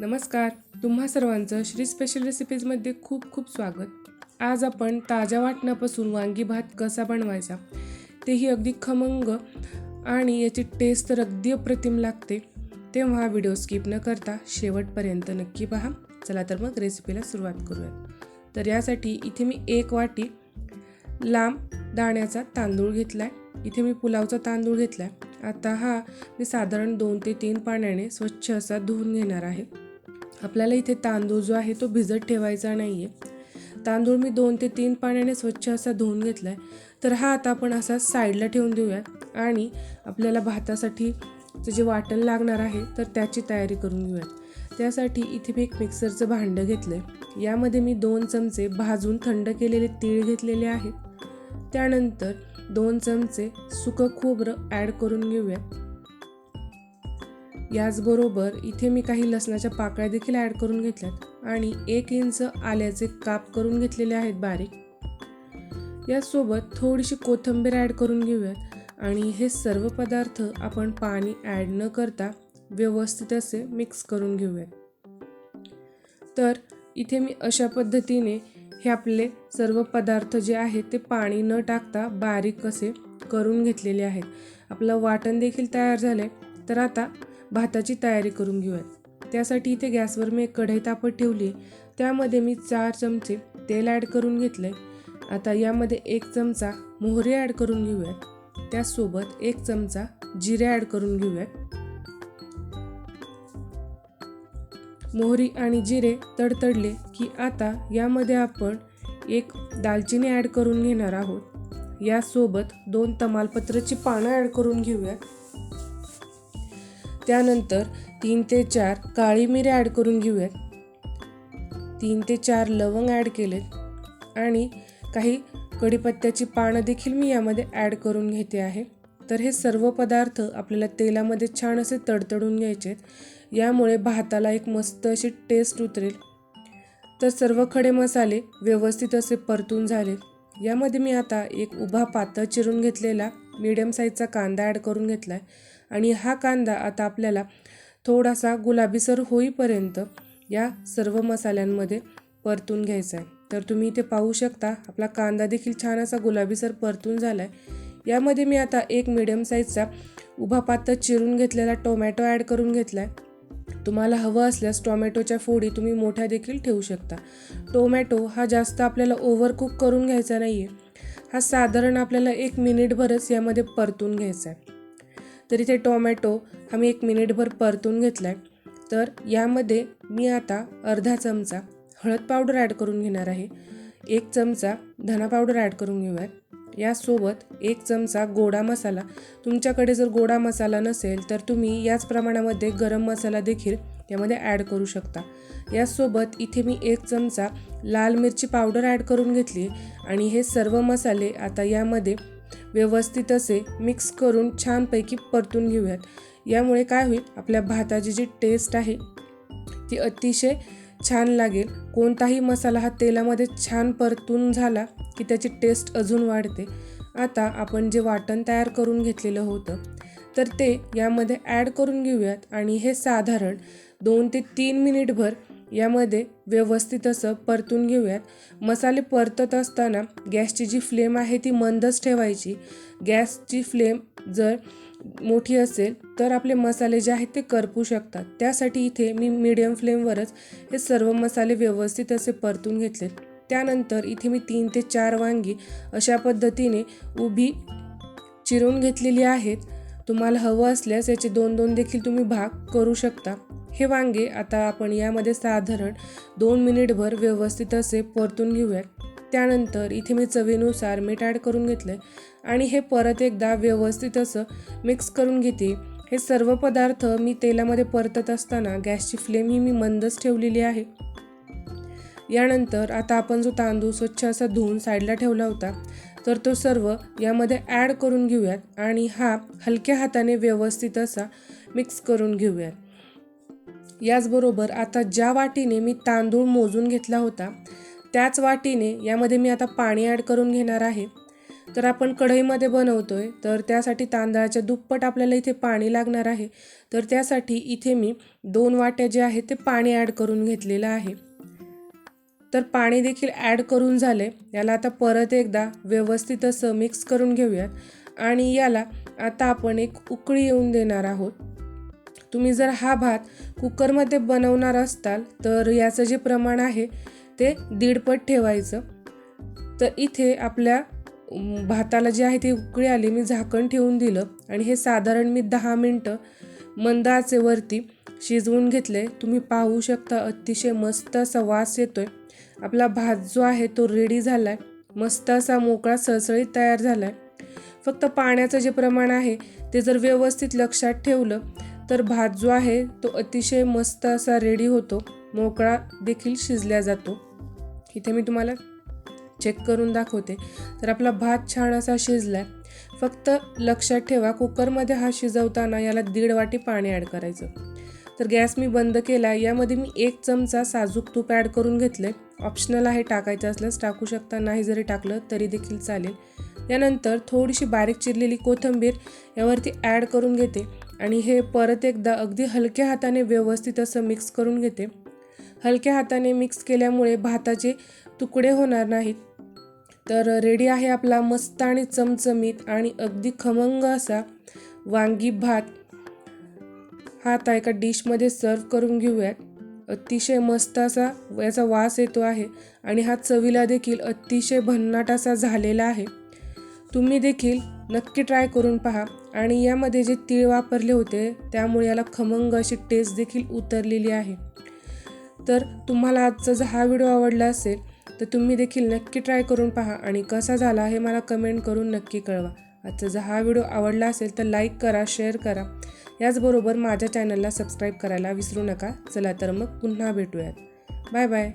नमस्कार. तुम्हा सर्वांचं श्री स्पेशल रेसिपीजमध्ये खूप खूप स्वागत. आज आपण ताज्या वाटणापासून वांगी भात कसा बनवायचा तेही अगदी खमंग आणि याची टेस्ट तर अगदी अप्रतिम लागते. तेव्हा व्हिडिओ स्किप न करता शेवटपर्यंत नक्की पहा. चला तर मग रेसिपीला सुरुवात करूया तर यासाठी इथे मी एक वाटी लांब दाण्याचा तांदूळ घेतला आहे इथे मी पुलावचा तांदूळ घेतला आहे आता हा मी साधारण दोन ते तीन पाण्याने स्वच्छ असा धुवून घेणार आहे. आपल्याला इथे तांदूळ जो आहे तो भिजत ठेवायचा नाही आहे तांदूळ मी दोन ते तीन पाण्याने स्वच्छ असा धुवून घेतला आहे तर हा आता आपण असा साईडला ठेवून देऊयात आणि आपल्याला भातासाठी जे वाटण लागणार आहे तर त्याची तयारी करून घेऊयात. त्यासाठी इथे मी एक मिक्सरचं भांडं घेतलं आहे यामध्ये मी दोन चमचे भाजून थंड केलेले तीळ घेतलेले आहेत. त्यानंतर दोन चमचे सुकं खोबरं ॲड करून घेऊयात. याचबरोबर इथे मी काही लसणाच्या पाकळ्या देखील ॲड करून घेतल्यात आणि एक इंच आल्याचे काप करून घेतलेले आहेत बारीक. यासोबत थोडीशी कोथिंबीर ॲड करून घेऊयात आणि हे सर्व पदार्थ आपण पाणी ॲड न करता व्यवस्थित असे मिक्स करून घेऊयात. तर इथे मी अशा पद्धतीने हे आपले सर्व पदार्थ जे आहेत ते पाणी न टाकता बारीक असे करून घेतलेले आहेत. आपलं वाटण देखील तयार झालं आहे तर आता भाताची तयारी करून घेऊयात. त्यासाठी इथे गॅसवर मी एक कढई तापत ठेवली. त्यामध्ये मी चार चमचे तेल ॲड करून घेतले आता यामध्ये एक चमचा मोहरी ॲड करून घेऊयात. त्यासोबत एक चमचा जिरे ॲड करून घेऊयात. मोहरी आणि जिरे तडतडले की आता यामध्ये आपण एक दालचिनी ॲड करून घेणार आहोत. यासोबत दोन तमालपत्राची पानं ॲड करून घेऊयात. त्यानंतर तीन ते चार काळी मिरे ॲड करून घेऊयात. तीन ते चार लवंग ॲड केलेत. आणि काही कढीपत्त्याची पानं देखील मी यामध्ये ॲड करून घेते आहे. तर हे सर्व पदार्थ आपल्याला तेलामध्ये छान असे तडतडून घ्यायचे आहेत यामुळे भाताला एक मस्त अशी टेस्ट उतरेल. तर सर्व खडे मसाले व्यवस्थित असे परतून झाले यामध्ये मी आता एक उभा पातळ चिरून घेतलेला मीडियम साईजचा कांदा ॲड करून घेतला आहे आणि हा कांदा आता आपल्याला थोडासा गुलाबीसर होईपर्यंत या सर्व मसाल्यांमध्ये परतून घ्यायचा आहे तर तुम्ही इथे पाहू शकता आपला कांदा देखील छान असा गुलाबीसर परतून झाला आहे यामध्ये मी आता एक मिडियम साईजचा उभा पातळ चिरून घेतलेला टोमॅटो ॲड करून घेतला आहे तुम्हाला हवं असल्यास टोमॅटोच्या फोडी तुम्ही मोठ्या देखील ठेवू शकता. टोमॅटो हा जास्त आपल्याला ओव्हरकुक करून घ्यायचा नाही आहे हा साधारण आपल्याला एक मिनिटभरच यामध्ये परतून घ्यायचा आहे तर इथे टोमॅटो हा मी एक मिनिटभर परतून घेतला आहे तर यामध्ये मी आता अर्धा चमचा हळद पावडर ॲड करून घेणार आहे. एक चमचा धना पावडर ॲड करून घेऊयात. यासोबत एक चमचा गोडा मसाला. तुमच्याकडे जर गोडा मसाला नसेल तर तुम्ही याच प्रमाणामध्ये गरम मसाला देखील यामध्ये ॲड करू शकता. यासोबत इथे मी एक चमचा लाल मिरची पावडर ॲड करून घेतली आणि हे सर्व मसाले आता यामध्ये व्यवस्थित असे मिक्स करून छानपैकी परतून घेऊयात. यामुळे काय होईल आपल्या भाताची जी टेस्ट आहे ती अतिशय छान लागेल. कोणताही मसाला हा तेलामध्ये छान परतून झाला की त्याची टेस्ट अजून वाढते. आता आपण जे वाटण तयार करून घेतलेलं होतं तर ते यामध्ये ॲड करून घेऊयात आणि हे साधारण दोन ते तीन मिनिटभर यामध्ये व्यवस्थित असं परतून घेऊयात. मसाले परतत असताना गॅसची जी फ्लेम आहे ती मंदच ठेवायची. गॅसची फ्लेम जर मोठी असेल तर आपले मसाले जे आहेत ते करपू शकतात. त्यासाठी इथे मी मीडियम फ्लेमवरच हे सर्व मसाले व्यवस्थित असे परतून घेतले. त्यानंतर इथे मी तीन ते चार वांगी अशा पद्धतीने उभी चिरून घेतलेली आहेत. तुम्हाला हवं असल्यास याचे दोन दोन देखील तुम्ही भाग करू शकता. हे वांगे आता आपण यामध्ये साधारण दोन मिनिटभर व्यवस्थित असे परतून घेऊयात. त्यानंतर इथे मी चवीनुसार मीठ ॲड करून घेतलं आहे आणि हे परत एकदा व्यवस्थित असं मिक्स करून घेते. हे सर्व पदार्थ मी तेलामध्ये परतत असताना गॅसची फ्लेम ही मी मंदच ठेवलेली आहे. यानंतर आता आपण जो तांदूळ स्वच्छ असा धुवून साईडला ठेवला होता तर तो सर्व यामध्ये ॲड करून घेऊयात. आणि हा हलक्या हाताने व्यवस्थित असा मिक्स करून घेऊयात. याचबरोबर आता ज्या वाटीने मी तांदूळ मोजून घेतला होता त्याच वाटीने यामध्ये मी आता पाणी ॲड करून घेणार आहे. तर आपण कढईमध्ये बनवतो आहे तर त्यासाठी तांदळाच्या दुप्पट आपल्याला इथे पाणी लागणार आहे. तर त्यासाठी इथे मी दोन वाट्या जे आहे ते पाणी ॲड करून घेतलेलं आहे. तर पाणी देखील ॲड करून झाले. याला आता परत एकदा व्यवस्थित असं मिक्स करून घेऊयात. आणि याला आता आपण एक उकळी येऊन देणार आहोत. तुम्ही जर हा भात कुकरमध्ये बनवणार असताल तर याचं जे प्रमाण आहे ते दीडपट ठेवायचं. तर इथे आपल्या भाताला जे आहे ते उकळी आली मी झाकण ठेवून दिलं आणि हे साधारण मी दहा मिनटं मंदाचेवरती शिजवून घेतले. तुम्ही पाहू शकता अतिशय मस्त असा वास येतोय. आपला भात जो आहे तो रेडी झाला आहे मस्त असा मोकळा सळसळीत तयार झाला आहे फक्त पाण्याचं जे प्रमाण आहे ते जर व्यवस्थित लक्षात ठेवलं तर भात जो आहे तो अतिशय मस्त असा रेडी होतो. मोकळा देखील शिजल्या जातो. इथे मी तुम्हाला चेक करून दाखवते. तर आपला भात छान असा शिजलाय. फक्त लक्षात ठेवा कुकरमध्ये हा शिजवताना याला दीड वाटी पाणी ॲड करायचं. तर गॅस मी बंद केला यामध्ये मी एक चमचा साजूक तूप ॲड करून घेतलं ऑप्शनल आहे टाकायचं असल्यास टाकू शकता. नाही जरी टाकलं तरी देखील चालेल. यानंतर थोडीशी बारीक चिरलेली कोथिंबीर यावरती ॲड करून घेते आणि हे परत एकदा अगदी हलक्या हाताने व्यवस्थित असं मिक्स करून घेते. हलक्या हाताने मिक्स केल्यामुळे भाताचे तुकडे होणार नाहीत. तर रेडी आहे आपला मस्त आणि चमचमीत आणि अगदी खमंग असा वांगी भात. हा आता एका डिशमध्ये सर्व करून घेऊयात. अतिशय मस्त असा याचा वास येतो आहे आणि हा चवीला देखील अतिशय भन्नाट असा झालेला आहे. तुम्ही देखील नक्की ट्राय करून पहा. आणि यामध्ये जे तीळ वापरले होते त्यामुळे याला खमंग अशी टेस्ट देखील उतरलेली आहे. तर तुम्हाला आजचा जर हा व्हिडिओ आवडला असेल तर तुम्ही देखील नक्की ट्राय करून पहा आणि कसा झाला हे मला कमेंट करून नक्की कळवा. आजचा जर हा व्हिडिओ आवडला असेल तर लाईक करा शेअर करा. याचबरोबर माझ्या चॅनलला सबस्क्राईब करायला विसरू नका. चला तर मग पुन्हा भेटूयात. Bye bye